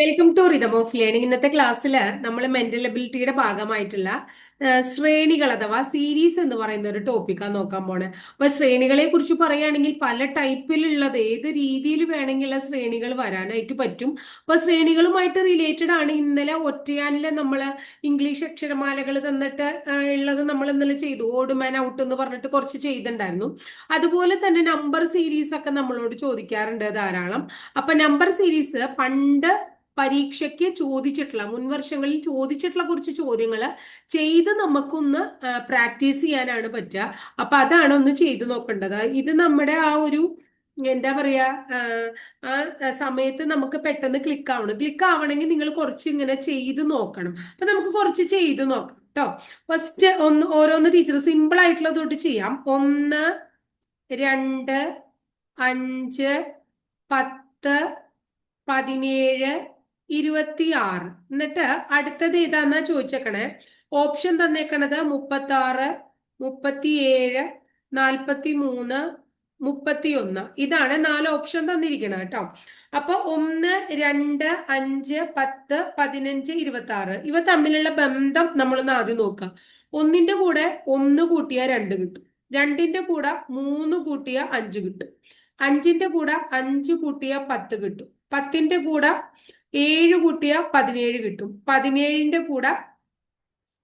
Welcome to rhythm of learning ഇന്നത്തെ ക്ലാസ്സിൽ നമ്മൾ മെന്റൽ എബിലിറ്റിയുടെ ഭാഗമായിട്ടുള്ള ശ്രേണികൾ അഥവാ സീരീസ് എന്ന് പറയുന്ന ഒരു ടോപ്പിക്കാണ് നോക്കാൻ പോണേ. അപ്പൊ ശ്രേണികളെ കുറിച്ച് പറയുകയാണെങ്കിൽ പല ടൈപ്പിലുള്ളത് ഏത് രീതിയിൽ വേണമെങ്കിലുള്ള ശ്രേണികൾ വരാനായിട്ട് പറ്റും. അപ്പൊ ശ്രേണികളുമായിട്ട് റിലേറ്റഡ് ആണ് ഇന്നലെ ഒറ്റയാനിൽ നമ്മൾ ഇംഗ്ലീഷ് അക്ഷരമാലകൾ തന്നിട്ട് ഉള്ളത് നമ്മൾ ഇന്നലെ ചെയ്തു. ഓഡ് മാൻ ഔട്ട് എന്ന് പറഞ്ഞിട്ട് കുറച്ച് ചെയ്തിട്ടുണ്ടായിരുന്നു. അതുപോലെ തന്നെ നമ്പർ സീരീസ് ഒക്കെ നമ്മളോട് ചോദിക്കാറുണ്ട് ധാരാളം. അപ്പൊ നമ്പർ സീരീസ് പണ്ട് പരീക്ഷയ്ക്ക് ചോദിച്ചിട്ടുള്ള മുൻവർഷങ്ങളിൽ ചോദിച്ചിട്ടുള്ള കുറച്ച് ചോദ്യങ്ങൾ ചെയ്ത് നമുക്കൊന്ന് പ്രാക്ടീസ് ചെയ്യാനാണ് പറ്റുക. അപ്പൊ അതാണ് ഒന്ന് ചെയ്തു നോക്കേണ്ടത്. ഇത് നമ്മുടെ ആ ഒരു എന്താ പറയാ ആ സമയത്ത് നമുക്ക് പെട്ടെന്ന് ക്ലിക്ക് ആവണം ക്ലിക്ക് ആവണമെങ്കിൽ നിങ്ങൾ കുറച്ച് ഇങ്ങനെ ചെയ്ത് നോക്കണം. അപ്പൊ നമുക്ക് കുറച്ച് ചെയ്ത് നോക്കാം കേട്ടോ ഫസ്റ്റ് ഒന്ന് ഓരോന്ന് ടീച്ചർ സിമ്പിൾ ആയിട്ടുള്ള തൊട്ട് ചെയ്യാം. ഒന്ന് രണ്ട് അഞ്ച് പത്ത് പതിനേഴ് ഇരുപത്തിയാറ്. എന്നിട്ട് അടുത്തത് ഏതാന്നാ ചോദിച്ചേക്കണേ? ഓപ്ഷൻ തന്നേക്കണത് മുപ്പത്തി ആറ് മുപ്പത്തി ഏഴ് നാൽപ്പത്തി മൂന്ന് മുപ്പത്തി ഒന്ന് ഇതാണ് നാല് ഓപ്ഷൻ തന്നിരിക്കുന്നത് കേട്ടോ. അപ്പൊ ഒന്ന് രണ്ട് അഞ്ച് പത്ത് പതിനഞ്ച് ഇരുപത്തി ആറ് ഇവ തമ്മിലുള്ള ബന്ധം നമ്മളൊന്ന് ആദ്യം നോക്കാം. ഒന്നിന്റെ കൂടെ ഒന്ന് കൂട്ടിയാൽ രണ്ട് കിട്ടും. രണ്ടിന്റെ കൂടെ മൂന്ന് കൂട്ടിയ അഞ്ച് കിട്ടും. അഞ്ചിന്റെ കൂടെ അഞ്ച് കൂട്ടിയ പത്ത് കിട്ടും. പത്തിന്റെ കൂടെ ഏഴ് കൂട്ടിയ പതിനേഴ് കിട്ടും. പതിനേഴിന്റെ കൂടെ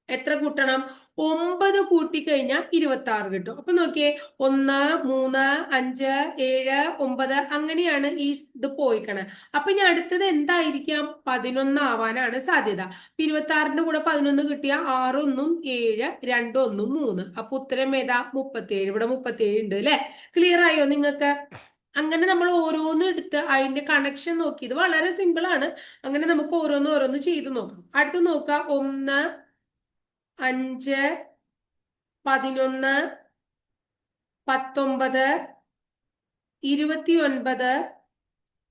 എത്ര കൂട്ടണം? ഒമ്പത് കൂട്ടിക്കഴിഞ്ഞാൽ ഇരുപത്തി ആറ് കിട്ടും. അപ്പൊ നോക്കിയേ ഒന്ന് മൂന്ന് അഞ്ച് ഏഴ് ഒമ്പത് അങ്ങനെയാണ് ഈ ഇത് പോയിക്കണേ. അപ്പൊ ഇനി അടുത്തത് എന്തായിരിക്കാം? പതിനൊന്ന് ആവാനാണ് സാധ്യത. അപ്പൊ ഇരുപത്തി ആറിന്റെ കൂടെ പതിനൊന്ന് കിട്ടിയ ആറൊന്നും ഏഴ് രണ്ടൊന്നും മൂന്ന്. അപ്പൊ ഉത്തരം ഏതാ? മുപ്പത്തിയേഴ്. ഇവിടെ മുപ്പത്തിയേഴ് ഉണ്ട് അല്ലെ? ക്ലിയർ ആയോ നിങ്ങൾക്ക്? അങ്ങനെ നമ്മൾ ഓരോന്ന് എടുത്ത് അതിന്റെ കണക്ഷൻ നോക്കി. ഇത് വളരെ സിമ്പിൾ ആണ്. അങ്ങനെ നമുക്ക് ഓരോന്ന് ഓരോന്ന് ചെയ്ത് നോക്കാം. അടുത്ത് നോക്കാം. ഒന്ന് അഞ്ച് പതിനൊന്ന് പത്തൊമ്പത് ഇരുപത്തി ഒൻപത്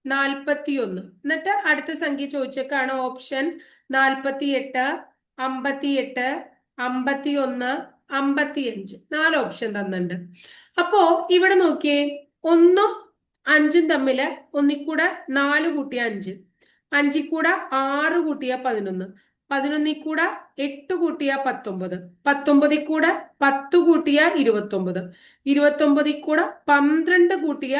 നാൽപ്പത്തി ഒന്ന് എന്നിട്ട് അടുത്ത സംഖ്യ ചോദിച്ചേക്കാണ് ഓപ്ഷൻ നാൽപ്പത്തി എട്ട് അമ്പത്തി എട്ട് അമ്പത്തി ഒന്ന് അമ്പത്തി അഞ്ച് നാല് ഓപ്ഷൻ തന്നിട്ടുണ്ട്. അപ്പോ ഇവിടെ നോക്കിയേ ഒന്നും അഞ്ചും തമ്മിൽ ഒന്നിക്കൂടെ നാല് കൂട്ടിയ അഞ്ച്. അഞ്ചിൽ കൂടെ ആറ് കൂട്ടിയ പതിനൊന്ന്. പതിനൊന്നിൽ കൂടെ എട്ട് കൂട്ടിയ പത്തൊമ്പത്. പത്തൊമ്പതിൽ കൂടെ പത്ത് കൂട്ടിയ ഇരുപത്തൊമ്പത്. ഇരുപത്തൊമ്പതിൽ കൂടെ പന്ത്രണ്ട് കൂട്ടിയ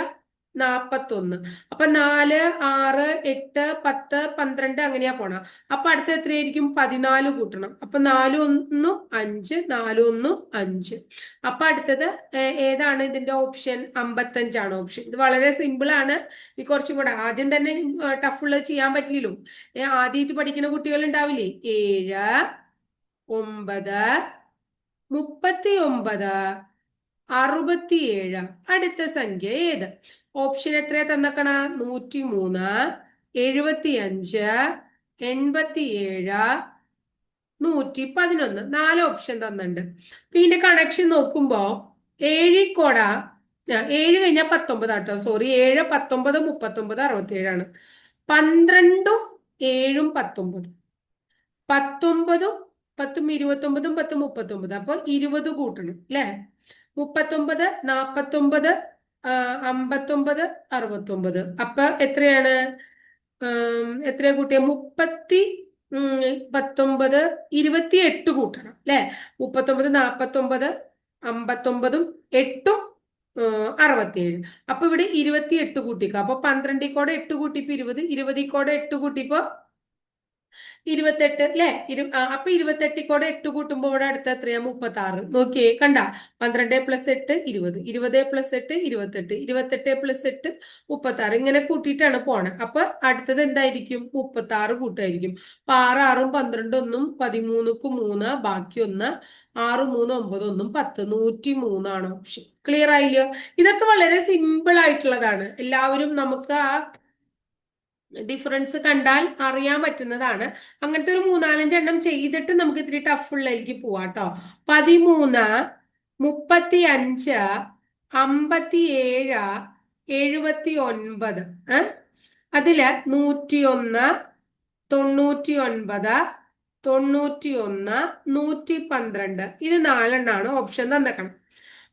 നാപ്പത്തൊന്ന്. അപ്പൊ നാല് ആറ് എട്ട് പത്ത് പന്ത്രണ്ട് അങ്ങനെയാ പോണം. അപ്പൊ അടുത്ത എത്രയായിരിക്കും? പതിനാല് കൂട്ടണം. അപ്പൊ നാല് ഒന്നും അഞ്ച് നാല് ഒന്നും അഞ്ച്. അപ്പൊ അടുത്തത് ഏതാണ് ഇതിന്റെ ഓപ്ഷൻ? അമ്പത്തഞ്ചാണ് ഓപ്ഷൻ. ഇത് വളരെ സിമ്പിൾ ആണ്. ഈ കുറച്ചും കൂടെ. ആദ്യം തന്നെ ടഫുള്ളത് ചെയ്യാൻ പറ്റില്ലല്ലോ. ആദ്യമായിട്ട് പഠിക്കുന്ന കുട്ടികൾ ഉണ്ടാവില്ലേ? ഏഴ് ഒമ്പത് മുപ്പത്തി ഒമ്പത് അറുപത്തിയേഴ്. അടുത്ത സംഖ്യ ഏത്? ഓപ്ഷൻ എത്ര തന്നക്കണ? നൂറ്റി മൂന്ന് എഴുപത്തി അഞ്ച് എൺപത്തി ഏഴ് നൂറ്റി പതിനൊന്ന് നാല് ഓപ്ഷൻ തന്നിട്ടുണ്ട് പിന്നെ കണക്ഷൻ നോക്കുമ്പോ ഏഴിക്കോട ഏഴ് കഴിഞ്ഞാൽ പത്തൊമ്പത് ആട്ടോ. സോറി ഏഴ് പത്തൊമ്പത് മുപ്പത്തൊമ്പത് അറുപത്തിയേഴാണ്. പന്ത്രണ്ടും ഏഴും പത്തൊമ്പത്. പത്തൊമ്പതും പത്തും ഇരുപത്തൊമ്പതും പത്തും മുപ്പത്തൊമ്പത്. അപ്പൊ ഇരുപത് കൂട്ടണം അല്ലെ മുപ്പത്തൊമ്പത് നാപ്പത്തൊമ്പത് അമ്പത്തൊമ്പത് അറുപത്തൊമ്പത്. അപ്പൊ എത്രയാണ്? എത്ര കൂട്ടിയ? മുപ്പത്തി പത്തൊമ്പത് ഇരുപത്തി എട്ട് കൂട്ടണം അല്ലെ? മുപ്പത്തൊമ്പത് നാപ്പത്തൊമ്പത് അമ്പത്തൊമ്പതും എട്ടും അറുപത്തിയേഴ്. അപ്പൊ ഇവിടെ ഇരുപത്തി എട്ട് കൂട്ടിക്കോ. അപ്പൊ പന്ത്രണ്ടിൽ കൂടെ എട്ട് കൂട്ടിപ്പോ ഇരുപത് ഇരുപതിൽ കൂടെ എട്ട് കൂട്ടിപ്പോ ഇരുപത്തെട്ട് അല്ലെ ഇരു അപ്പൊ ഇരുപത്തെട്ടിൽ കൂടെ എട്ട് കൂട്ടുമ്പോൾ ഇവിടെ അടുത്ത എത്രയാ? മുപ്പത്തി ആറ് നോക്കിയേ കണ്ട? പന്ത്രണ്ട് പ്ലസ് എട്ട് ഇരുപത്. ഇരുപത് പ്ലസ് എട്ട് ഇരുപത്തെട്ട്. ഇരുപത്തെട്ട് പ്ലസ് എട്ട് മുപ്പത്തി ആറ് ഇങ്ങനെ കൂട്ടിയിട്ടാണ് പോണേ. അപ്പൊ അടുത്തത് എന്തായിരിക്കും? മുപ്പത്തി ആറ് കൂട്ടായിരിക്കും. അപ്പൊ ആറ് ആറും പന്ത്രണ്ട് ഒന്നും പതിമൂന്നുക്ക് മൂന്ന് ബാക്കി ഒന്ന് ആറ് മൂന്ന് ഒമ്പത് ഒന്നും പത്ത്. നൂറ്റി മൂന്നാണ്? ഓപ്ഷൻ ക്ലിയർ ആയില്ലയോ? ഇതൊക്കെ വളരെ സിമ്പിൾ ആയിട്ടുള്ളതാണ്. എല്ലാവരും നമുക്ക് ആ ഡിഫറൻസ് കണ്ടാൽ അറിയാൻ പറ്റുന്നതാണ്. അങ്ങനത്തെ ഒരു മൂന്നാലഞ്ചെണ്ണം ചെയ്തിട്ട് നമുക്ക് ഇത്തിരി ടഫുള്ളതിലേക്ക് പോവാം കേട്ടോ പതിമൂന്ന് മുപ്പത്തി അഞ്ച് അമ്പത്തി ഏഴ് എഴുപത്തി ഒൻപത് അതിൽ നൂറ്റിയൊന്ന് തൊണ്ണൂറ്റി ഒൻപത് തൊണ്ണൂറ്റി ഒന്ന് നൂറ്റി പന്ത്രണ്ട് ഇത് നാലെണ്ണാണ് ഓപ്ഷൻ തന്നേക്കണം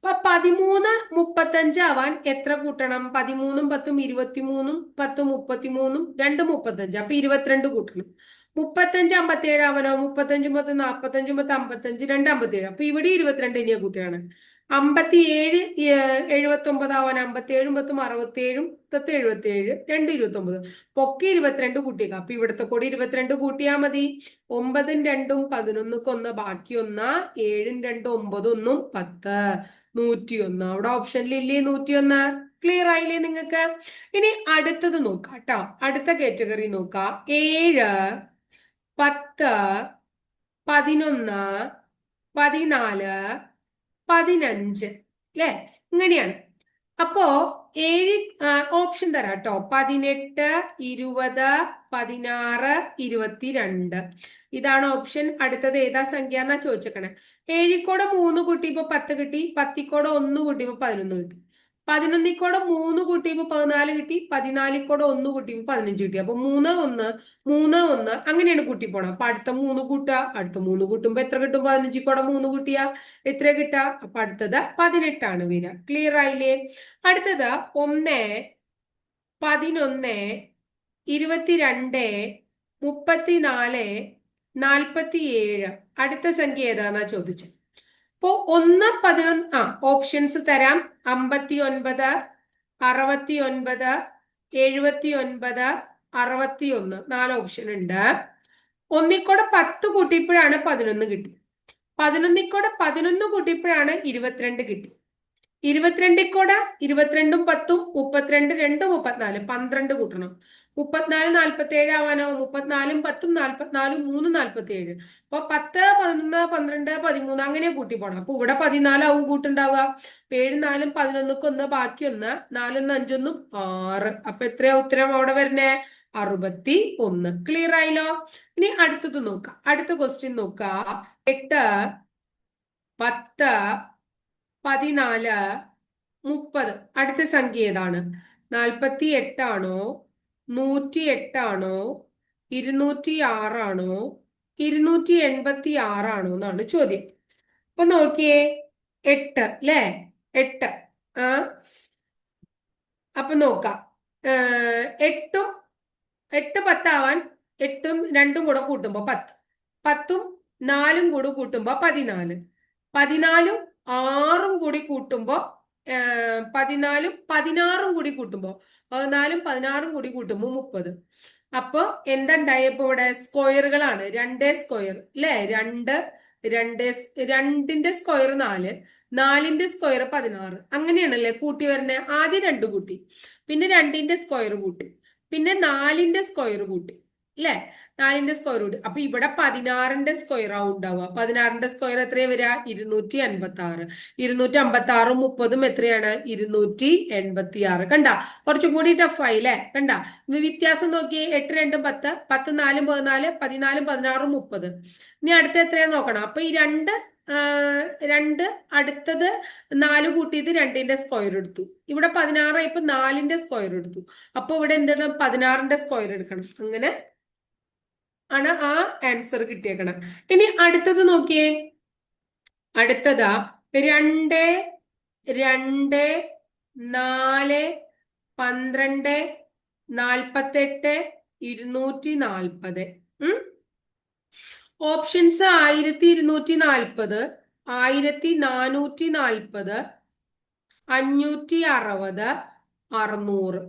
അപ്പൊ പതിമൂന്ന് മുപ്പത്തഞ്ച് ആവാൻ എത്ര കൂട്ടണം? പതിമൂന്നും പത്തും ഇരുപത്തിമൂന്നും പത്തും മുപ്പത്തിമൂന്നും രണ്ട് മുപ്പത്തഞ്ച്. അപ്പൊ ഇരുപത്തിരണ്ട് കൂട്ടണം. മുപ്പത്തഞ്ച് അമ്പത്തിയേഴ് ആവനോ? മുപ്പത്തഞ്ചും പത്ത് നാപ്പത്തഞ്ചും പത്ത് അമ്പത്തഞ്ച് രണ്ട് അമ്പത്തിയേഴ്. അപ്പൊ ഇവിടെ ഇരുപത്തിരണ്ട് ഇനിയ കൂട്ടിയാണ് അമ്പത്തിയേഴ് എഴുപത്തി ഒമ്പത് ആവാൻ അമ്പത്തിയേഴും പത്തും അറുപത്തിയേഴും പത്ത് എഴുപത്തിയേഴ് രണ്ട് ഇരുപത്തി ഒമ്പത് പൊക്കെ ഇരുപത്തിരണ്ട് കൂട്ടിയേക്കാം. അപ്പൊ ഇവിടുത്തെ കൂടി ഇരുപത്തിരണ്ട് കൂട്ടിയാൽ മതി. ഒമ്പതും രണ്ടും പതിനൊന്നുക്കൊന്ന് ബാക്കി ഒന്ന്. ഏഴും രണ്ടും ഒമ്പതൊന്നും പത്ത്. നൂറ്റിയൊന്ന്. അവിടെ ഓപ്ഷനിൽ ഇല്ലേ നൂറ്റിയൊന്ന്? ക്ലിയർ ആയില്ലേ നിങ്ങൾക്ക്? ഇനി അടുത്തത് നോക്കാം കേട്ടോ. അടുത്ത കാറ്റഗറി നോക്കാം. ഏഴ് പത്ത് പതിനൊന്ന് പതിനാല് പതിനഞ്ച്. അല്ലേ ഇങ്ങനെയാണ്. അപ്പോ ഏഴ് ഓപ്ഷൻ തരാം കേട്ടോ പതിനെട്ട് ഇരുപത് പതിനാറ് ഇരുപത്തിരണ്ട്. ഇതാണ് ഓപ്ഷൻ അടുത്തത് ഏതാ സംഖ്യ എന്നാ ചോദിച്ചേക്കണേ. ഏഴിക്കോടെ മൂന്ന് കൂട്ടിയപ്പോ പത്ത് കിട്ടി. പത്തിക്കോടെ ഒന്ന് കൂട്ടിയപ്പോ പതിനൊന്ന് കിട്ടി. പതിനൊന്നിക്കോടെ മൂന്ന് കൂട്ടിയപ്പോ പതിനാല് കിട്ടി പതിനാലിക്കോടെ ഒന്ന് കൂട്ടിയപ്പോ പതിനഞ്ച് കിട്ടി. അപ്പൊ മൂന്ന് ഒന്ന് മൂന്ന് ഒന്ന് അങ്ങനെയാണ് കൂട്ടി പോണം അപ്പൊ അടുത്ത മൂന്ന് കൂട്ടുക അടുത്ത മൂന്ന് കൂട്ടുമ്പോ എത്ര കിട്ടും? പതിനഞ്ചിക്കോടെ മൂന്ന് കൂട്ടിയാ എത്ര കിട്ടുക? അപ്പൊ അടുത്തത് പതിനെട്ടാണ് വരിക. ക്ലിയർ ആയില്ലേ? അടുത്തത് ഒന്ന് പതിനൊന്ന് ഇരുപത്തിരണ്ട് മുപ്പത്തിനാല് നാൽപ്പത്തിയേഴ് അടുത്ത സംഖ്യ ഏതാന്നാ ചോദിച്ചത് അപ്പോ ഒന്ന് പതിനൊന്ന് ആ ഓപ്ഷൻസ് തരാം. അമ്പത്തി ഒൻപത് അറുപത്തി ഒൻപത് എഴുപത്തി ഒൻപത് അറുപത്തി ഒന്ന് നാല് ഓപ്ഷൻ ഉണ്ട്. ഒന്നിക്കൂടെ പത്ത് കൂട്ടിയപ്പോഴാണ് പതിനൊന്ന് കിട്ടി പതിനൊന്നിക്കൂടെ പതിനൊന്ന് കൂട്ടിയപ്പോഴാണ് ഇരുപത്തിരണ്ട് കിട്ടി ഇരുപത്തിരണ്ടിൽ കൂടെ ഇരുപത്തിരണ്ടും പത്തും മുപ്പത്തിരണ്ട് രണ്ടും മുപ്പത്തിനാല് പന്ത്രണ്ട് കൂട്ടണം. മുപ്പത്തിനാല് നാൽപ്പത്തി ഏഴ് ആവാനോ മുപ്പത്തിനാലും പത്തും നാൽപ്പത്തിനാലും മൂന്ന് നാൽപ്പത്തി ഏഴ് അപ്പൊ പത്ത് പതിനൊന്ന് പന്ത്രണ്ട് പതിമൂന്ന് അങ്ങനെ കൂട്ടി പോണം. അപ്പൊ ഇവിടെ പതിനാലാവും കൂട്ടുണ്ടാവുക. ഏഴ് നാലും പതിനൊന്നൊക്കെ ഒന്ന് ബാക്കി ഒന്ന് നാലൊന്ന് അഞ്ചൊന്നും ആറ്. അപ്പൊ എത്രയാ ഉത്തരം അവിടെ വരണേ അറുപത്തി ഒന്ന് ക്ലിയർ ആയില്ലോ? ഇനി അടുത്തത് നോക്കാം. അടുത്ത ക്വസ്റ്റ്യൻ നോക്കാം. എട്ട് പത്ത് പതിനാല് മുപ്പത്. അടുത്ത സംഖ്യ ഏതാണ്? നാൽപ്പത്തി എട്ടാണോ നൂറ്റി എട്ടാണോ ഇരുന്നൂറ്റി ആറാണോ ഇരുന്നൂറ്റി എൺപത്തി ആറാണോ എന്നാണ് ചോദ്യം. അപ്പൊ നോക്കിയേ എട്ട് അല്ലേ? എട്ട് ആ? അപ്പൊ നോക്കാം. എട്ടും എട്ട് പത്താവാൻ എട്ടും രണ്ടും കൂടെ കൂട്ടുമ്പോ പത്ത്. പത്തും നാലും കൂടെ കൂട്ടുമ്പോ പതിനാല്. പതിനാലും ആറും കൂടി കൂട്ടുമ്പോ പതിനാലും പതിനാറും കൂടി കൂട്ടുമ്പോൾ പതിനാലും പതിനാറും കൂടി കൂട്ടുമ്പോ മുപ്പത്. അപ്പൊ എന്തുണ്ടായപ്പോ ഇവിടെ? സ്ക്വയറുകളാണ്. രണ്ടേ സ്ക്വയർ അല്ലെ രണ്ട് രണ്ടേ രണ്ടിന്റെ സ്ക്വയർ നാല് നാലിന്റെ സ്ക്വയർ പതിനാറ്. അങ്ങനെയാണല്ലേ കൂട്ടി വരുന്നത് ആദ്യം രണ്ട് കൂട്ടി. പിന്നെ രണ്ടിന്റെ സ്ക്വയർ കൂട്ടി. പിന്നെ നാലിന്റെ സ്ക്വയർ കൂട്ടി. അല്ലേ നാലിന്റെ സ്ക്വയർ റൂട്ട് അപ്പൊ ഇവിടെ പതിനാറിന്റെ സ്ക്വയർ ആവും ഉണ്ടാവുക. പതിനാറിന്റെ സ്ക്വയർ എത്രയാ വരിക? ഇരുന്നൂറ്റി അൻപത്തി ആറ് ഇരുന്നൂറ്റി അമ്പത്തി ആറും മുപ്പതും എത്രയാണ്? ഇരുന്നൂറ്റി എൺപത്തി ആറ് കണ്ട? കുറച്ചും കൂടി ടഫായി അല്ലെ കണ്ട? വ്യത്യാസം നോക്കിയേ. എട്ട് രണ്ടും പത്ത്. പത്ത് നാലും പതിനാല്. പതിനാലും പതിനാറും മുപ്പത്. ഇനി അടുത്ത എത്രയാ നോക്കണം? അപ്പൊ ഈ രണ്ട് രണ്ട് അടുത്തത് നാല് കൂട്ടിയത് രണ്ടിന്റെ സ്ക്വയർ എടുത്തു. ഇവിടെ പതിനാറായപ്പോ നാലിന്റെ സ്ക്വയർ എടുത്തു. അപ്പൊ ഇവിടെ എന്താണ്? പതിനാറിന്റെ സ്ക്വയർ എടുക്കണം. അങ്ങനെ ആണ് ആ ആൻസർ കിട്ടിയേക്കണം ഇനി അടുത്തത് നോക്കിയേ. അടുത്തതാ രണ്ട് രണ്ട് നാല് പന്ത്രണ്ട് നാൽപ്പത്തെട്ട് ഇരുന്നൂറ്റി നാൽപ്പത് ഓപ്ഷൻസ് ആയിരത്തി ഇരുന്നൂറ്റി നാൽപ്പത് ആയിരത്തി നാനൂറ്റി നാൽപ്പത് അഞ്ഞൂറ്റി അറുപത് അറുന്നൂറ്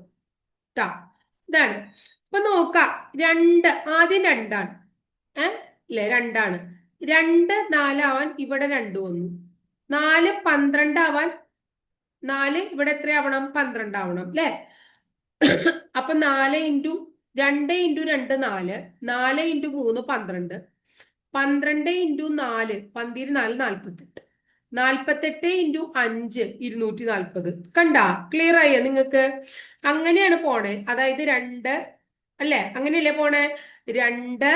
ഇതാണ്. അപ്പൊ നോക്ക. രണ്ട് ആദ്യം രണ്ടാണ്. ഏഹ് ഇല്ലേ? രണ്ടാണ്. രണ്ട് നാലാവാൻ ഇവിടെ രണ്ട് വന്നു. നാല് പന്ത്രണ്ടാവാൻ നാല് ഇവിടെ എത്രയാവണം? പന്ത്രണ്ടാവണം. അല്ലേ അപ്പൊ നാല് ഇന്റു രണ്ട് ഇന്റു രണ്ട് നാല് നാല് ഇന്റു മൂന്ന് പന്ത്രണ്ട് പന്ത്രണ്ട് ഇന്റു നാല് പന്തിരി നാല് നാൽപ്പത്തെട്ട് നാൽപ്പത്തെട്ട് ഇന്റു അഞ്ച് ഇരുന്നൂറ്റി നാൽപ്പത് കണ്ട? ക്ലിയർ ആയോ നിങ്ങൾക്ക്? അങ്ങനെയാണ് പോണേ. അതായത് രണ്ട് അല്ലെ? അങ്ങനെയല്ലേ പോണേ? രണ്ട്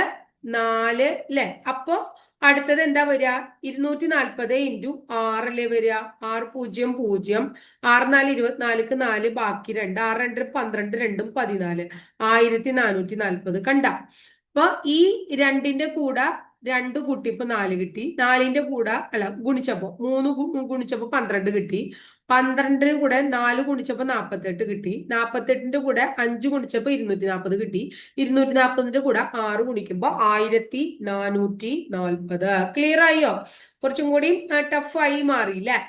നാല് അല്ലെ അപ്പോ അടുത്തത് എന്താ വരിക ഇരുന്നൂറ്റി നാൽപ്പത് ഇന്റു ആറല്ലേ വരിക ആറ് പൂജ്യം പൂജ്യം. ആറ് നാല് ഇരുപത്തിനാലിക്ക് നാല് ബാക്കി രണ്ട്. ആറ് രണ്ട് പന്ത്രണ്ട് രണ്ടും പതിനാല്. ആയിരത്തി നാനൂറ്റി നാൽപ്പത് കണ്ട? അപ്പൊ ഈ രണ്ടിന്റെ കൂടെ രണ്ട് കൂട്ടിയപ്പോ നാല് കിട്ടി. നാലിന്റെ കൂടെ അല്ല ഗുണിച്ചപ്പോ മൂന്ന് ഗുണിച്ചപ്പോ പന്ത്രണ്ട് കിട്ടി. പന്ത്രണ്ടിന് കൂടെ നാല് ഗുണിച്ചപ്പോ നാപ്പത്തെട്ട് കിട്ടി. നാപ്പത്തെട്ടിന്റെ കൂടെ അഞ്ച് ഗുണിച്ചപ്പോ ഇരുന്നൂറ്റി നാൽപ്പത് കിട്ടി. ഇരുന്നൂറ്റി നാൽപ്പതിന്റെ കൂടെ ആറ് ഗുണിക്കുമ്പോ ആയിരത്തി നാനൂറ്റി നാൽപ്പത്. ക്ലിയർ ആയോ? കുറച്ചും കൂടി ടഫായി മാറിയില്ലേ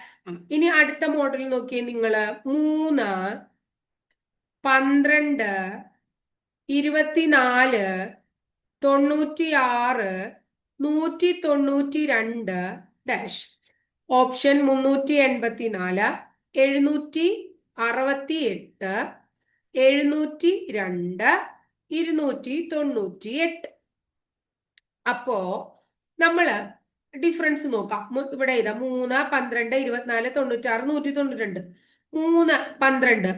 ഇനി അടുത്ത മോഡൽ നോക്കിയേ നിങ്ങൾ. മൂന്ന് പന്ത്രണ്ട് ഇരുപത്തിനാല് തൊണ്ണൂറ്റിയാറ് നൂറ്റി തൊണ്ണൂറ്റി രണ്ട് ഡാഷ്. ഓപ്ഷൻ മുന്നൂറ്റി എൺപത്തി നാല് എഴുന്നൂറ്റി അറുപത്തി എട്ട് എഴുന്നൂറ്റി രണ്ട് ഇരുന്നൂറ്റി തൊണ്ണൂറ്റി എട്ട് അപ്പോ നമ്മൾ ഡിഫറൻസ് നോക്കാം. ഇവിടെ ഇതാ മൂന്ന് പന്ത്രണ്ട് ഇരുപത്തിനാല് തൊണ്ണൂറ്റാറ് നൂറ്റി തൊണ്ണൂറ്റി രണ്ട് മൂന്ന് പന്ത്രണ്ട്.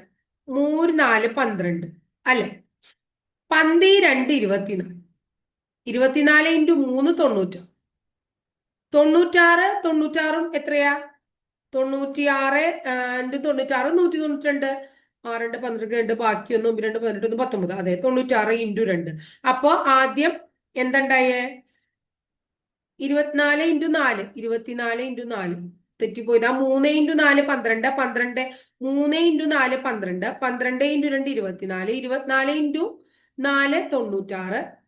മൂന്ന് നാല് പന്ത്രണ്ട്. അല്ലെ? പന്തി രണ്ട് ഇരുപത്തിനാല്. ഇരുപത്തിനാല് ഇന്റു മൂന്ന് തൊണ്ണൂറ്റാറ് തൊണ്ണൂറ്റാറ് തൊണ്ണൂറ്റാറും എത്രയാ? തൊണ്ണൂറ്റിയാറ് ഇന്റു തൊണ്ണൂറ്റാറ് നൂറ്റി തൊണ്ണൂറ്റി രണ്ട് ആ രണ്ട് പന്ത്രണ്ട് രണ്ട് ബാക്കി ഒന്ന് ഒന്ന് രണ്ട് പതിനെട്ട് ഒന്ന് പത്തൊമ്പത്. അതെ തൊണ്ണൂറ്റാറ് ഇന്റു രണ്ട്. അപ്പോ ആദ്യം എന്തുണ്ടായേ? ഇരുപത്തിനാല് ഇന്റു നാല്. ഇരുപത്തിനാല് ഇന്റു നാല്. തെറ്റിപ്പോയത്. ആ മൂന്ന് ഇന്റു നാല് പന്ത്രണ്ട്. പന്ത്രണ്ട് മൂന്ന് ഇന്റു നാല് പന്ത്രണ്ട്. പന്ത്രണ്ട് ഇന്റു രണ്ട് ഇരുപത്തിനാല്. ഇരുപത്തിനാല് ഇന്റു നാല് തൊണ്ണൂറ്റാറ്.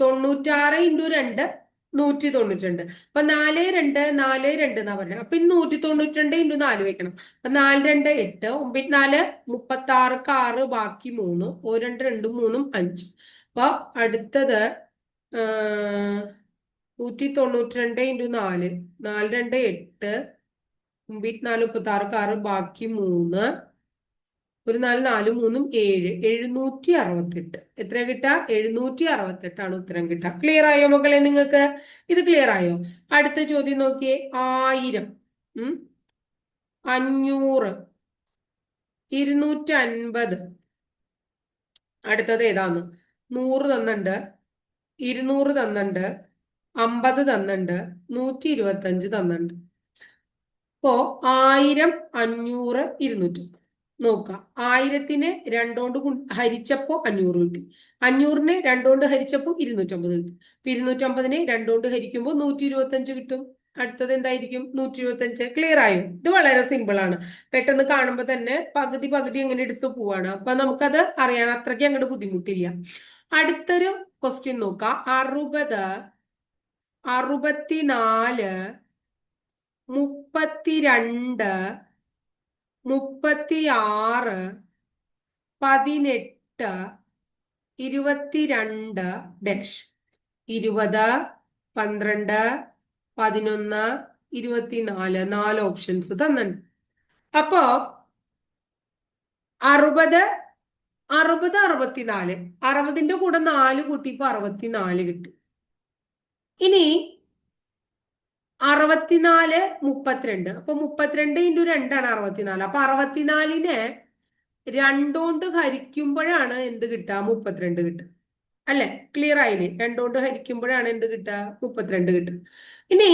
തൊണ്ണൂറ്റാറ് ഇന്റു രണ്ട് നൂറ്റി തൊണ്ണൂറ്റി രണ്ട് അപ്പൊ നാല് രണ്ട് നാല് രണ്ട് എന്നാ പറഞ്ഞത്. അപ്പൊ ഇന്ന് നൂറ്റി തൊണ്ണൂറ്റി രണ്ട് ഇന്റു നാല് വെക്കണം. അപ്പൊ നാല് രണ്ട് എട്ട് ഒമ്പത് നാല് മുപ്പത്തി ആറ് ആറ് ബാക്കി മൂന്ന് ഓ രണ്ട് രണ്ടും മൂന്നും അഞ്ച്. അപ്പൊ അടുത്തത് നൂറ്റി തൊണ്ണൂറ്റി രണ്ട് ഇന്റു നാല് നാല് രണ്ട് എട്ട് ഒമ്പത് നാല് മുപ്പത്തി ആറുക്ക് ആറ് ബാക്കി മൂന്ന് ഒരു നാല് നാലും മൂന്നും ഏഴ് എഴുന്നൂറ്റി അറുപത്തെട്ട്. എത്ര കിട്ടാ എഴുന്നൂറ്റി അറുപത്തെട്ടാണ് ഉത്തരം കിട്ടുക. ക്ലിയർ ആയോ മക്കളെ നിങ്ങൾക്ക്? ഇത് ക്ലിയർ ആയോ? അടുത്ത ചോദ്യം നോക്കിയേ. ആയിരം. അഞ്ഞൂറ്. ഇരുന്നൂറ്റി അൻപത് അടുത്തത് ഏതാന്ന് നൂറ് തന്നുണ്ട് ഇരുന്നൂറ് തന്നുണ്ട് അമ്പത് തന്നുണ്ട് നൂറ്റി ഇരുപത്തഞ്ച് തന്നുണ്ട് അപ്പോ ആയിരം അഞ്ഞൂറ് ഇരുന്നൂറ്റി നോക്കാം ആയിരത്തിനെ രണ്ടോണ്ട് ഹരിച്ചപ്പോ അഞ്ഞൂറ് കിട്ടി. അഞ്ഞൂറിനെ രണ്ടോണ്ട് ഹരിച്ചപ്പോ ഇരുന്നൂറ്റമ്പത് കിട്ടി. അപ്പൊ ഇരുന്നൂറ്റമ്പതിനെ രണ്ടോണ്ട് ഹരിക്കുമ്പോൾ നൂറ്റി ഇരുപത്തഞ്ച് കിട്ടും. അടുത്തത് എന്തായിരിക്കും? നൂറ്റി ഇരുപത്തഞ്ച് ക്ലിയർ ആയോ? ഇത് വളരെ സിമ്പിൾ ആണ്. പെട്ടെന്ന് കാണുമ്പോൾ തന്നെ പകുതി പകുതി എങ്ങനെ എടുത്തു പോവാണ്. അപ്പൊ നമുക്കത് അറിയാൻ അത്രയ്ക്ക് അങ്ങോട്ട് ബുദ്ധിമുട്ടില്ല. അടുത്തൊരു ക്വസ്റ്റ്യൻ നോക്കാം. അറുപത് അറുപത്തിനാല് മുപ്പത്തിരണ്ട് മുപ്പത്തിയാറ് പതിനെട്ട് ഇരുപത്തിരണ്ട് ഡാഷ് ഇരുപത് പന്ത്രണ്ട് പതിനൊന്ന് ഇരുപത്തിനാല്. നാല് ഓപ്ഷൻസ് തന്നിട്ടുണ്ട്. അപ്പോ അറുപത് അറുപത് അറുപത്തിനാല്. അറുപതിന്റെ കൂടെ നാല് കൂട്ടിയപ്പോ അറുപത്തിനാല് കിട്ടി. ഇനി അറുപത്തിനാല് മുപ്പത്തിരണ്ട്. അപ്പൊ മുപ്പത്തിരണ്ട് ഇന്റു രണ്ടാണ് അറുപത്തിനാല്. അപ്പൊ അറുപത്തിനാലിനെ രണ്ടോണ്ട് ഹരിക്കുമ്പോഴാണ് എന്ത് കിട്ടുക? മുപ്പത്തിരണ്ട് കിട്ടുക. അല്ലെ? ക്ലിയർ ആയില്ലേ? രണ്ടോണ്ട് ഹരിക്കുമ്പോഴാണ് എന്ത് കിട്ടുക? മുപ്പത്തിരണ്ട് കിട്ടുക. ഇനി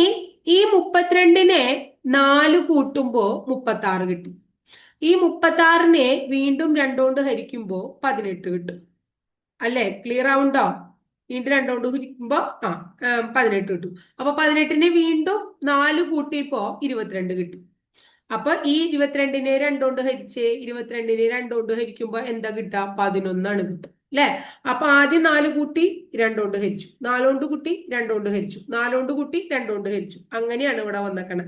ഈ മുപ്പത്തിരണ്ടിനെ നാല് കൂട്ടുമ്പോൾ മുപ്പത്തി ആറ് കിട്ടും. ഈ മുപ്പത്തി ആറിനെ വീണ്ടും രണ്ടോണ്ട് ഹരിക്കുമ്പോൾ പതിനെട്ട് കിട്ടും. അല്ലെ? ക്ലിയർ ആവുണ്ടോ വീണ്ടും രണ്ടോണ്ട് കൊണ്ട് ആ ആ, പതിനെട്ട് കിട്ടും. അപ്പൊ പതിനെട്ടിനെ വീണ്ടും നാല് കൂട്ടിയപ്പോ ഇരുപത്തിരണ്ട് കിട്ടും. അപ്പൊ ഈ ഇരുപത്തിരണ്ടിനെ രണ്ടുകൊണ്ട് ഹരിച്ച് ഇരുപത്തിരണ്ടിനെ രണ്ടുകൊണ്ട് ഹരിക്കുമ്പോ എന്താ കിട്ടുക പതിനൊന്നാണ് കിട്ടുക. അല്ലെ? അപ്പൊ ആദ്യം നാല് കൂട്ടി രണ്ടുകൊണ്ട് ഹരിച്ചു. നാലോണ്ട് കൂട്ടി രണ്ടുകൊണ്ട് ഹരിച്ചു. നാലോണ്ട് കൂട്ടി രണ്ടുകൊണ്ട് ഹരിച്ചു. അങ്ങനെയാണ് ഇവിടെ വന്നേക്കണേ.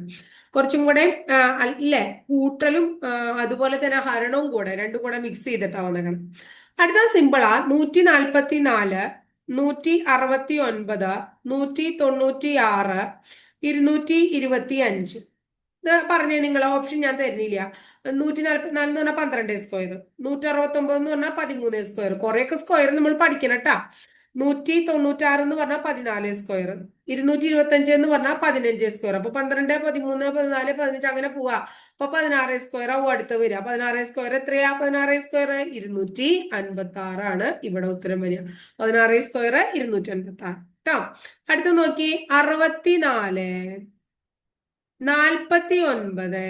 കുറച്ചും കൂടെ അല്ലേ കൂട്ടലും അതുപോലെ തന്നെ ഹരണവും കൂടെ രണ്ടും കൂടെ മിക്സ് ചെയ്തിട്ടാ വന്നേക്കണം. അടുത്ത സിമ്പിളാ നൂറ്റി നാൽപ്പത്തി നാല് നൂറ്റി അറുപത്തി ഒൻപത് നൂറ്റി തൊണ്ണൂറ്റി ആറ് ഇരുന്നൂറ്റി ഇരുപത്തി അഞ്ച് ഇത് പറഞ്ഞേ നിങ്ങൾ ഓപ്ഷൻ ഞാൻ തരുന്നില്ല. നൂറ്റി നാൽപ്പത്തിനാല് എന്ന് പറഞ്ഞാൽ പന്ത്രണ്ട് സ്ക്വയർ നൂറ്റി അറുപത്തി ഒമ്പത് എന്ന് പറഞ്ഞാൽ പതിമൂന്ന് സ്ക്വയർ കുറെയൊക്കെ സ്ക്വയർ നമ്മൾ പഠിക്കണം കേട്ടാ നൂറ്റി തൊണ്ണൂറ്റാറ് എന്ന് പറഞ്ഞാൽ പതിനാല് സ്ക്വയർ ഇരുന്നൂറ്റി ഇരുപത്തി അഞ്ച് എന്ന് പറഞ്ഞാൽ പതിനഞ്ച് സ്ക്വയർ അപ്പൊ പന്ത്രണ്ട് പതിമൂന്ന് പതിനാല് പതിനഞ്ച് അങ്ങനെ പോവാ. അപ്പൊ പതിനാറ് സ്ക്വയർ ആവും അടുത്ത് വരിക. പതിനാറ് സ്ക്വയർ എത്രയാ? പതിനാറ് സ്ക്വയർ ഇരുന്നൂറ്റി അൻപത്തി ആറാണ് ഇവിടെ ഉത്തരം വരിക. പതിനാറ് സ്ക്വയർ ഇരുന്നൂറ്റി അൻപത്തി ആറ് കേട്ടോ അടുത്ത് നോക്കി. അറുപത്തിനാല് നാൽപ്പത്തി ഒൻപത്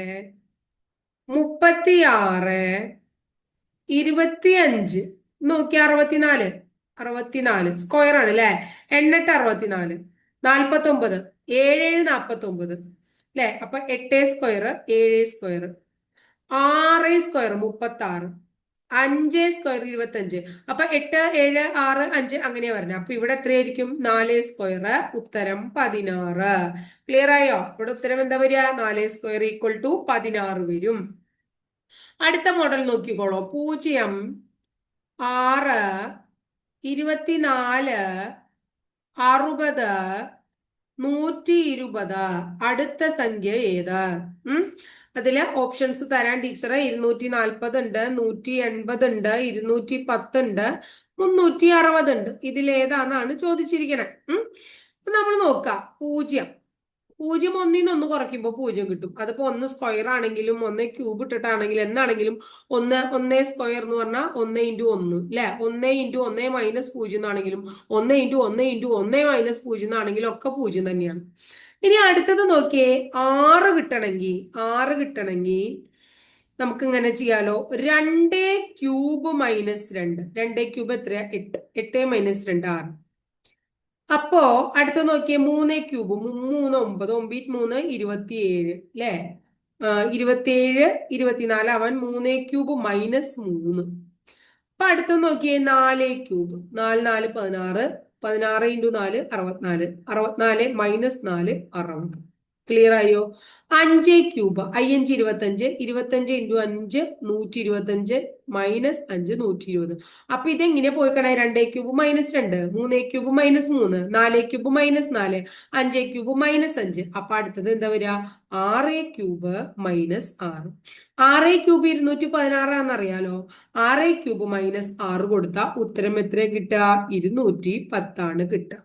മുപ്പത്തിയാറ് ഇരുപത്തിയഞ്ച്. നോക്കി അറുപത്തിനാല്. അറുപത്തിനാല്. സ്ക്വയർ ആണ് അല്ലെ എണ്ണെട്ട് അറുപത്തിനാല്. നാൽപ്പത്തി ഒമ്പത് ഏഴ് ഏഴ് നാൽപ്പത്തി ഒമ്പത് അല്ലെ അപ്പൊ എട്ട് സ്ക്വയർ ഏഴ് സ്ക്വയർ ആറ് സ്ക്വയർ മുപ്പത്തി ആറ് അഞ്ച് സ്ക്വയർ ഇരുപത്തി അഞ്ച് അപ്പൊ എട്ട് ഏഴ് ആറ് അഞ്ച് അങ്ങനെയാ പറഞ്ഞത് അപ്പൊ ഇവിടെ എത്രയായിരിക്കും? നാല് സ്ക്വയർ ഉത്തരം പതിനാറ്. ക്ലിയർ ആയോ? ഇവിടെ ഉത്തരം എന്താ വരിക? നാല് സ്ക്വയർ ഈക്വൽ ടു പതിനാറ് വരും. അടുത്ത മോഡൽ നോക്കിക്കോളൂ. പൂജ്യം ആറ് ഇരുപത്തിനാല് അറുപത് നൂറ്റി ഇരുപത് അടുത്ത സംഖ്യ ഏത്? അതിൽ ഓപ്ഷൻസ് തരാൻ ടീച്ചറെ ഇരുന്നൂറ്റി നാൽപ്പത് ഉണ്ട് നൂറ്റി എൺപത് ഉണ്ട് ഇരുന്നൂറ്റി പത്ത് ഉണ്ട് മുന്നൂറ്റി അറുപത് ഉണ്ട് ഇതിലേതാന്നാണ് ചോദിച്ചിരിക്കണേ. ഉം. നമ്മൾ നോക്കാം. പൂജ്യം. പൂജ്യം ഒന്നിൽ നിന്ന് ഒന്ന് കുറയ്ക്കുമ്പോൾ പൂജ്യം കിട്ടും. അതിപ്പോ ഒന്ന് സ്ക്വയർ ആണെങ്കിലും ഒന്ന് ക്യൂബ് ഇട്ടിട്ടാണെങ്കിലും എന്നാണെങ്കിലും ഒന്ന് ഒന്നേ സ്ക്വയർ എന്ന് പറഞ്ഞാൽ ഒന്ന് ഇന്റു ഒന്ന് അല്ലെ ഒന്ന് ഇന്റു ഒന്നേ മൈനസ് പൂജ്യം എന്നാണെങ്കിലും ഒന്ന് ഇന്റു ഒന്ന് ഇന്റു ഒന്നേ മൈനസ് പൂജ്യം എന്നാണെങ്കിലും ഒക്കെ പൂജ്യം തന്നെയാണ്. ഇനി അടുത്തത് നോക്കിയേ. ആറ് കിട്ടണമെങ്കിൽ ആറ് കിട്ടണമെങ്കിൽ നമുക്ക് ഇങ്ങനെ ചെയ്യാലോ. രണ്ടേ ക്യൂബ് മൈനസ് രണ്ട്. രണ്ടേ ക്യൂബ് എത്രയാ? എട്ട്. എട്ട് മൈനസ് രണ്ട് ആറ്. അപ്പോ അടുത്ത നോക്കിയേ മൂന്ന് ക്യൂബ് മൂന്ന് ഒമ്പത് ഒമ്പത് മൂന്ന് ഇരുപത്തിയേഴ് അല്ലേ ഇരുപത്തിയേഴ് ഇരുപത്തിനാല് അവൻ മൂന്ന് ക്യൂബ് മൈനസ് മൂന്ന്. അപ്പൊ അടുത്ത നോക്കിയേ നാല് ക്യൂബ് നാല് നാല് പതിനാറ് പതിനാറ് ഇന്റു നാല് അറുപത്തിനാല് അറുപത്തിനാല് മൈനസ് നാല് അറുപത്. ക്ലിയർ ആയോ? അഞ്ച് ക്യൂബ് അയ്യഞ്ച് ഇരുപത്തഞ്ച് ഇരുപത്തഞ്ച് ഇന്റു അഞ്ച് നൂറ്റി ഇരുപത്തഞ്ച് മൈനസ് അഞ്ച് നൂറ്റി ഇരുപത് അപ്പൊ ഇതെങ്ങനെ പോയിക്കണേ? രണ്ടേ ക്യൂബ് മൈനസ് രണ്ട് മൂന്നേ ക്യൂബ് മൈനസ് മൂന്ന് നാലേ ക്യൂബ് മൈനസ് നാല് അഞ്ചേ ക്യൂബ് മൈനസ് അഞ്ച്. അപ്പൊ അടുത്തത് എന്താ വരിക? ആറ് ക്യൂബ് മൈനസ് ആറ്. ആറ് ക്യൂബ് ഇരുന്നൂറ്റി പതിനാറാന്ന് അറിയാലോ? ആറ് ക്യൂബ് മൈനസ് ആറ് കൊടുത്ത ഉത്തരം എത്ര കിട്ടുക? ഇരുന്നൂറ്റി പത്താണ് കിട്ടുക.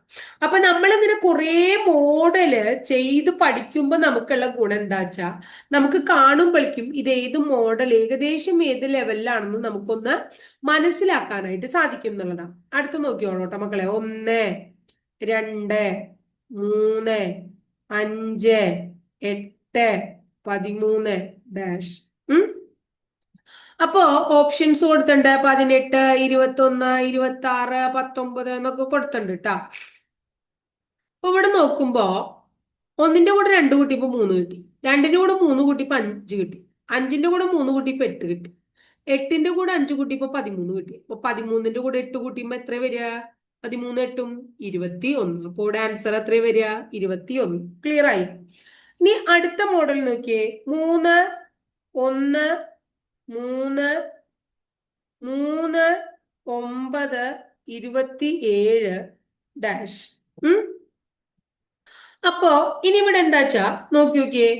അപ്പൊ നമ്മളിങ്ങനെ കുറേ മോഡൽ ചെയ്ത് പഠിക്കുമ്പോൾ നമുക്കുള്ള ഗുണം എന്താ വെച്ചാ നമുക്ക് കാണുമ്പോഴേക്കും ഇത് ഏത് മോഡൽ ഏകദേശം ഏത് ലെവലിലാണെന്ന് നമുക്കൊന്ന് മനസ്സിലാക്കാനായിട്ട് സാധിക്കും എന്നുള്ളതാണ് അടുത്ത് നോക്കിയോളൂ മക്കളെ. ഒന്ന് രണ്ട് മൂന്ന് അഞ്ച് എട്ട് പതിമൂന്ന് ഡാഷ്. അപ്പോ ഓപ്ഷൻസ് കൊടുത്തിട്ടുണ്ട്. പതിനെട്ട് ഇരുപത്തി ഒന്ന് ഇരുപത്തി ആറ് പത്തൊമ്പത് എന്നൊക്കെ കൊടുത്തിട്ടുണ്ട് കേട്ടാ ഇവിടെ നോക്കുമ്പോ ഒന്നിന്റെ കൂടെ രണ്ട് ഇപ്പൊ മൂന്ന് കിട്ടി. രണ്ടിന്റെ കൂടെ മൂന്ന് കൂട്ടിയപ്പോ അഞ്ച് കിട്ടി. അഞ്ചിന്റെ കൂടെ മൂന്ന് കൂട്ടിയപ്പോ എട്ട് കിട്ടി. എട്ടിന്റെ കൂടെ അഞ്ച് ഇപ്പൊ പതിമൂന്ന് കിട്ടി. അപ്പൊ പതിമൂന്നിന്റെ കൂടെ എട്ട് കൂട്ടിയപ്പോ എത്ര വരിക? പതിമൂന്ന് എട്ടും ഇരുപത്തി ഒന്ന്. അപ്പോൾ ഇവിടെ ആൻസർ എത്ര വരിക? ഇരുപത്തി ഒന്ന്. ക്ലിയർ ആയി? ഇനി അടുത്ത മോഡൽ നോക്കിയേ. മൂന്ന് ഒന്ന് മൂന്ന് മൂന്ന് ഒമ്പത് ഇരുപത്തി ഏഴ് ഡാഷ് ഉം? അപ്പോ ഇനി ഇവിടെ എന്താ വെച്ചാ? നോക്കി നോക്കിയേ.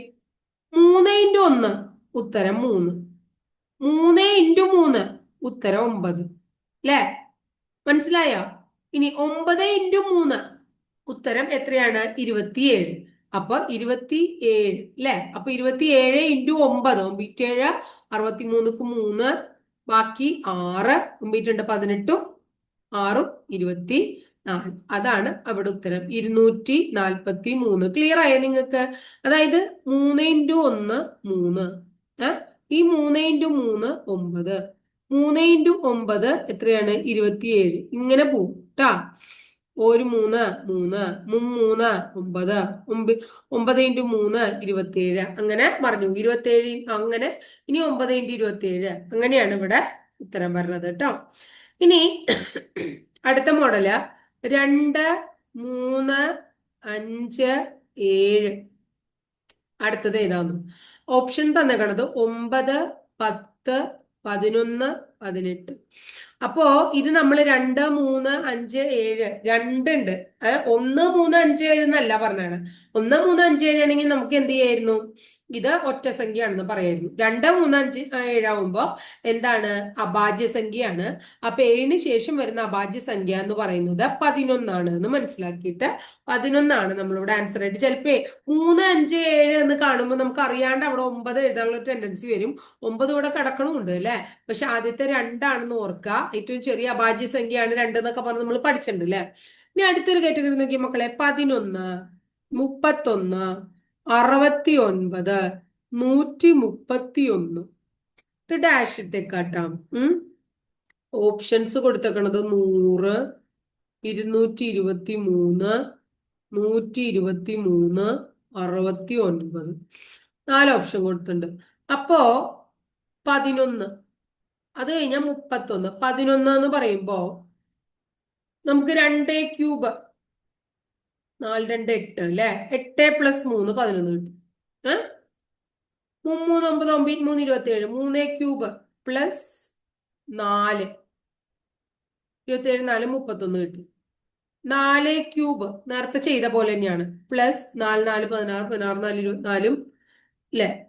മൂന്ന് ഇന്റു ഒന്ന് ഉത്തരം മൂന്ന്. മൂന്ന് ഇന്റു മൂന്ന് ഉത്തരം ഒമ്പത്. അല്ലേ മനസ്സിലായോ? ഇനി ഒമ്പത് ഇന്റു മൂന്ന് ഉത്തരം എത്രയാണ്? ഇരുപത്തിയേഴ്. അപ്പൊ ഇരുപത്തി ഏഴ് അല്ലെ അപ്പൊ ഇരുപത്തി ഏഴ് ഇന്റു ഒമ്പത് ഒമ്പത്തിയേഴ് അറുപത്തി മൂന്നുക്ക് മൂന്ന് ബാക്കി ആറ് ഒമ്പത്തിരണ്ട് പതിനെട്ടും ആറും ഇരുപത്തി നാല് അതാണ് അവിടെ ഉത്തരം. ഇരുന്നൂറ്റി നാൽപ്പത്തി മൂന്ന് ക്ലിയർ ആയ നിങ്ങൾക്ക്? അതായത് മൂന്ന് ഇന്റു ഒന്ന് മൂന്ന്. ഈ മൂന്ന് ഇന്റു മൂന്ന് ഒമ്പത്. മൂന്ന് ഇന്റു ഒമ്പത് എത്രയാണ്? ഇരുപത്തിയേഴ്. ഇങ്ങനെ പോവും കേട്ടാ ഒരു മൂന്ന് മൂന്ന്. മൂന്ന് ഒമ്പത്. ഒമ്പത് ഇന്റു മൂന്ന് ഇരുപത്തിയേഴ്. അങ്ങനെ പറഞ്ഞു. ഇരുപത്തിയേഴ് അങ്ങനെ. ഇനി ഒമ്പത് ഇന്റു ഇരുപത്തിയേഴ്. അങ്ങനെയാണ് ഇവിടെ ഉത്തരം പറഞ്ഞത് കേട്ടോ ഇനി അടുത്ത മോഡൽ രണ്ട് മൂന്ന് അഞ്ച് ഏഴ്. അടുത്തത് ഏതാന്ന് ഓപ്ഷൻ തന്നേക്കണത് ഒമ്പത് പത്ത് പതിനൊന്ന് പതിനെട്ട്. അപ്പോ ഇത് നമ്മൾ രണ്ട് മൂന്ന് അഞ്ച് ഏഴ് രണ്ടുണ്ട്. ഒന്ന് മൂന്ന് അഞ്ച് ഏഴ് എന്നല്ല പറഞ്ഞാണ് ഒന്ന് മൂന്ന് അഞ്ച് ഏഴ് ആണെങ്കിൽ നമുക്ക് എന്ത് ചെയ്യായിരുന്നു? ഇത് ഒറ്റ സംഖ്യയാണെന്ന് പറയായിരുന്നു. രണ്ട് മൂന്ന് അഞ്ച് ഏഴാവുമ്പോ എന്താണ്? അഭാജ്യ സംഖ്യയാണ്. അപ്പൊ ഏഴിന് ശേഷം വരുന്ന അഭാജ്യ സംഖ്യ എന്ന് പറയുന്നത് പതിനൊന്നാണ് എന്ന് മനസ്സിലാക്കിയിട്ട് പതിനൊന്നാണ് നമ്മളിവിടെ ആൻസർ ആയിട്ട്. ചിലപ്പോ മൂന്ന് അഞ്ച് ഏഴ് എന്ന് കാണുമ്പോൾ നമുക്ക് അറിയാണ്ട് അവിടെ ഒമ്പത് എഴുതാനുള്ള ടെൻഡൻസി വരും. ഒമ്പത് ഇവിടെ കിടക്കണമുണ്ട് അല്ലെ? പക്ഷെ ആദ്യത്തെ രണ്ടാണെന്ന് ഓർക്കുക. ഏറ്റവും ചെറിയ അഭാജ്യ സംഖ്യയാണ് രണ്ട് എന്നൊക്കെ പറഞ്ഞ് നമ്മൾ പഠിച്ചിട്ടുണ്ട് അല്ലെ ഇനി അടുത്തൊരു കാറ്റഗറി നോക്കി മക്കളെ പതിനൊന്ന് മുപ്പത്തൊന്ന് അറുപത്തി ഒൻപത് നൂറ്റി മുപ്പത്തി ഒന്ന് ഡാഷ് ഇട്ടേക്കാട്ടാം ഓപ്ഷൻസ് കൊടുത്തേക്കണത് നൂറ് ഇരുന്നൂറ്റി ഇരുപത്തി മൂന്ന് നൂറ്റി ഇരുപത്തി മൂന്ന് അറുപത്തി ഒൻപത് നാല് ഓപ്ഷൻ കൊടുത്തിട്ടുണ്ട്. അപ്പോ പതിനൊന്ന് അത് കഴിഞ്ഞാൽ മുപ്പത്തൊന്ന്. പതിനൊന്ന് എന്ന് പറയുമ്പോ നമുക്ക് രണ്ട് ക്യൂബ്. നാല് രണ്ട് എട്ട് അല്ലെ? എട്ട് പ്ലസ് മൂന്ന് പതിനൊന്ന് കിട്ടും. ഏ? മൂന്ന് ഒമ്പത് ഒമ്പത് മൂന്ന് ഇരുപത്തി ഏഴ് മൂന്ന് ക്യൂബ് പ്ലസ് നാല്. ഇരുപത്തി ഏഴ് നാല് മുപ്പത്തൊന്ന് കിട്ടി. നാല് ക്യൂബ് നേരത്തെ ചെയ്ത പോലെ തന്നെയാണ്. പ്ലസ് നാല് നാല് പതിനാറ് പതിനാറ് നാല് ഇരുപത്തിനാലും അല്ലേ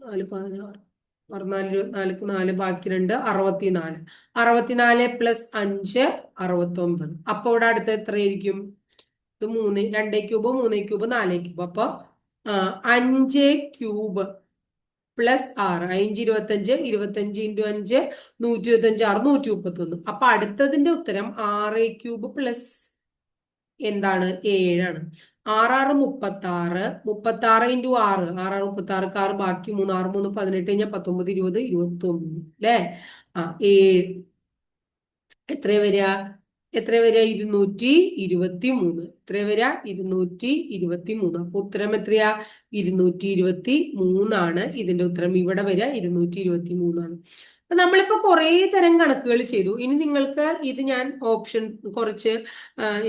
നാല് പതിനാറ്. പതിനാല് ഇരുപത്തിനാലിക്ക് നാല് ബാക്കി രണ്ട് അറുപത്തിനാല്. അറുപത്തിനാല് പ്ലസ് അഞ്ച് അറുപത്തൊമ്പത്. അപ്പൊ ഇവിടെ അടുത്ത് എത്രയായിരിക്കും? ഇത് മൂന്ന് രണ്ടേ ക്യൂബ് മൂന്നേ ക്യൂബ് നാലേ ക്യൂബ് അപ്പൊ അഞ്ച് ക്യൂബ് പ്ലസ് ആറ്. അഞ്ച് ഇരുപത്തഞ്ച് ഇരുപത്തഞ്ച് ഇന്റു അഞ്ച് നൂറ്റി ഇരുപത്തഞ്ച് ആറ് നൂറ്റി മുപ്പത്തി ഒന്ന് അപ്പൊ അടുത്തതിന്റെ ഉത്തരം ആറ് ക്യൂബ് പ്ലസ് എന്താണ്? ഏഴാണ്. ആറ് ആറ് മുപ്പത്തി ആറ് മുപ്പത്തി ആറ് ഇന്റു ആറ്. ആറ് ആറ് മുപ്പത്തി ആറ് ആറ് ബാക്കി മൂന്ന്. ആറ് മൂന്ന് പതിനെട്ട് കഴിഞ്ഞാൽ പത്തൊമ്പത് ഇരുപത് ഇരുപത്തി ഒന്ന് അല്ലേ ആ ഏഴ്. എത്ര വരിക എത്ര വരിക ഇരുന്നൂറ്റി ഇരുപത്തി മൂന്ന് എത്ര വരിക ഇരുന്നൂറ്റി ഇരുപത്തി മൂന്ന് അപ്പൊ ഉത്തരം എത്രയാ? ഇരുന്നൂറ്റി ഇരുപത്തി മൂന്നാണ് ഇതിന്റെ ഉത്തരം ഇവിടെ വരിക ഇരുന്നൂറ്റി ഇരുപത്തി മൂന്നാണ് നമ്മളിപ്പോ കുറേ തരം കണക്കുകൾ ചെയ്തു. ഇനി നിങ്ങൾക്ക് ഇത് ഞാൻ ഓപ്ഷൻ കുറച്ച്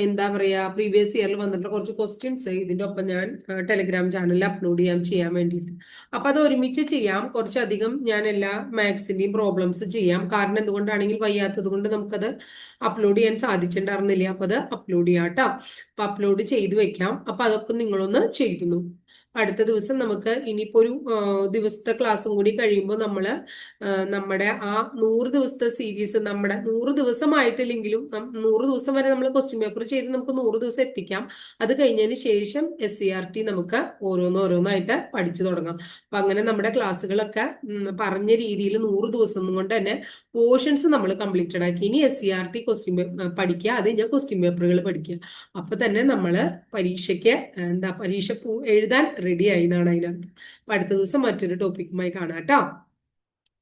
എന്താ പറയാ പ്രീവിയസ് ഇയറിൽ വന്നിട്ടുള്ള കുറച്ച് ക്വസ്റ്റ്യൻസ് ഇതിന്റെ ഒപ്പം ഞാൻ ടെലിഗ്രാം ചാനലിൽ അപ്ലോഡ് ചെയ്യാം ചെയ്യാൻ വേണ്ടിയിട്ട്. അപ്പൊ അത് ഒരുമിച്ച് ചെയ്യാം. കുറച്ചധികം ഞാൻ എല്ലാ മാത്സിന്റെയും പ്രോബ്ലംസ് ചെയ്യാം. കാരണം എന്തുകൊണ്ടാണെങ്കിൽ വയ്യാത്തത് കൊണ്ട് നമുക്കത് അപ്ലോഡ് ചെയ്യാൻ സാധിച്ചിട്ടുണ്ടായിരുന്നില്ല. അപ്പൊ അത് അപ്ലോഡ് ചെയ്യാം കേട്ടോ അപ്പൊ അപ്ലോഡ് ചെയ്തു വെക്കാം. അപ്പൊ അതൊക്കെ നിങ്ങളൊന്ന് ചെയ്തു അടുത്ത ദിവസം നമുക്ക് ഇനിയിപ്പോ ഒരു ദിവസത്തെ ക്ലാസ്സും കൂടി കഴിയുമ്പോൾ നമ്മൾ നമ്മുടെ ആ നൂറ് ദിവസത്തെ സീരീസ് നമ്മുടെ നൂറ് ദിവസമായിട്ടില്ലെങ്കിലും നൂറ് ദിവസം വരെ നമ്മൾ ക്വസ്റ്റ്യൻ പേപ്പർ ചെയ്ത് നമുക്ക് നൂറ് ദിവസം എത്തിക്കാം. അത് കഴിഞ്ഞതിന് ശേഷം എസ് സി ആർ ടി നമുക്ക് ഓരോന്നോരോന്നായിട്ട് പഠിച്ചു തുടങ്ങാം. അപ്പൊ അങ്ങനെ നമ്മുടെ ക്ലാസ്സുകളൊക്കെ പറഞ്ഞ രീതിയിൽ നൂറ് ദിവസം കൊണ്ട് തന്നെ പോർഷൻസ് നമ്മൾ കംപ്ലീറ്റഡ് ആക്കി. ഇനി S C R T question പഠിക്കുക. അത് കഴിഞ്ഞാൽ ക്വസ്റ്റ്യൻ പേപ്പറുകൾ പഠിക്കുക. അപ്പൊ തന്നെ നമ്മൾ പരീക്ഷയ്ക്ക് എന്താ പരീക്ഷ എഴുതാൻ റെഡി ആയി എന്നാണ് അതിനർത്ഥം അപ്പൊ അടുത്ത ദിവസം മറ്റൊരു ടോപ്പിക്കുമായി കാണാം കേട്ടോ.